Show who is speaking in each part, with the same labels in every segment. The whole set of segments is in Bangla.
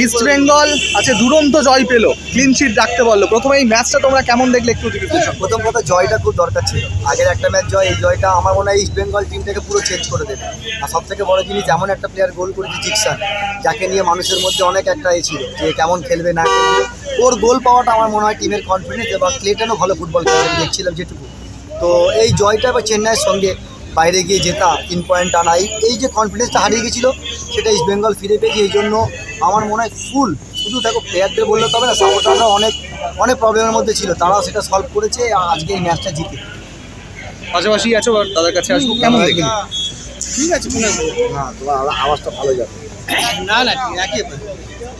Speaker 1: ইস্ট বেঙ্গল আছে, দুরন্ত জয় পেল ক্লিন শিট রাখতে পারল প্রথমে এই ম্যাচটা তোমরা কেমন দেখলে একটু।
Speaker 2: প্রথম কথা, জয়টা খুব দরকার ছিল। আগের একটা ম্যাচ জয়, এই জয়টা আমার মনে হয় ইস্ট বেঙ্গল টিমটাকে পুরো চেঞ্জ করে দেবে। আর সব থেকে বড় জিনিস, এমন একটা প্লেয়ার গোল করেছে জিকসান, যাকে নিয়ে মানুষের মধ্যে অনেক একটা এ ছিল, যে কেমন খেলবে না খেলবে। ওর গোল পাওয়াটা আমার মনে হয় টিমের কনফিডেন্স এবং ক্লেটনও ভালো ফুটবল খেলে দেখছিলাম যেটুকু। তো এই জয়টা বা চেন্নাইয়ের সঙ্গে বাইরে গিয়ে জেতা তিন পয়েন্ট আনা এই- যে কনফিডেন্সটা হারিয়ে গেছিল সেটা ইস্ট বেঙ্গল ফিরে পেয়েছে এই জন্য আমার মনে হয় ফুল শুধু দেখো প্লেয়ারদের বললে তবে না সাপোর্টাররা অনেক অনেক প্রবলেমের মধ্যে ছিল তারাও সেটা সলভ করেছে আর আজকে এই ম্যাচটা জিতে।
Speaker 1: পাশাপাশি আছো আর দাদার কাছে আসব? কেমন দেখলে
Speaker 3: ঠিক আছে মনে হয়
Speaker 2: তোমার আওয়াজটা ভালো যাবে।
Speaker 3: না না একই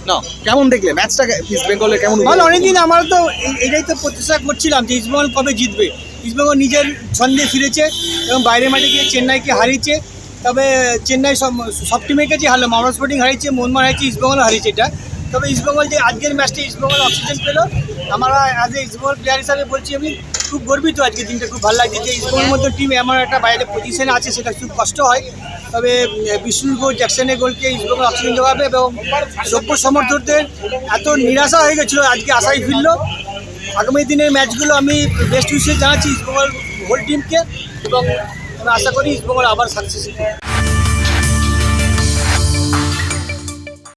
Speaker 1: না কেমন দেখলে? ম্যাচটা ইস্ট বেঙ্গলের কেমন
Speaker 3: ভালো অনেকদিন আমরা তো এই- এটাই তো প্রত্যাশা করছিলাম যে ইস্টবেঙ্গল কবে জিতবে। ইস্টবেঙ্গল নিজের ছন্দে ফিরেছে এবং বাইরে মাঠে গিয়ে চেন্নাইকে হারিয়েছে। তবে চেন্নাই সব সব টিমের কাছে হারলো। মামলা স্পোর্টিং হারিয়েছে, মোহনবাগান হারিয়েছে, ইস্টবেঙ্গল হারিয়েছে এটা। তবে ইস্টবেঙ্গল যে আজকের ম্যাচটা ইস্টবেঙ্গল অক্সিজেন পেল। আমরা অ্যাজ এ ইস্টবেঙ্গল প্লেয়ার হিসাবে বলছি, আমি খুব গর্বিত আজকে দিনটা, খুব ভালো লাগছে যে ইস্টবেঙ্গল মতো টিম এমন একটা বাইরে পজিশনে আছে, সেটা খুব কষ্ট হয়। তবে বিষ্ণুর গোল জ্যাকসনের গোলকে ইস্টবেঙ্গল অক্সিজেন যোগাবে এবং সভ্য সমর্থকদের এত নিরাশা হয়ে গেছিল, আজকে আশাই ফিরলো। আগামী দিনের ম্যাচগুলো আমি বেস্ট উইশে জানাচ্ছি ইস্টবেঙ্গল হোল টিমকে এবং আমি আশা করি ইস্টবেঙ্গল আবার সাকসেস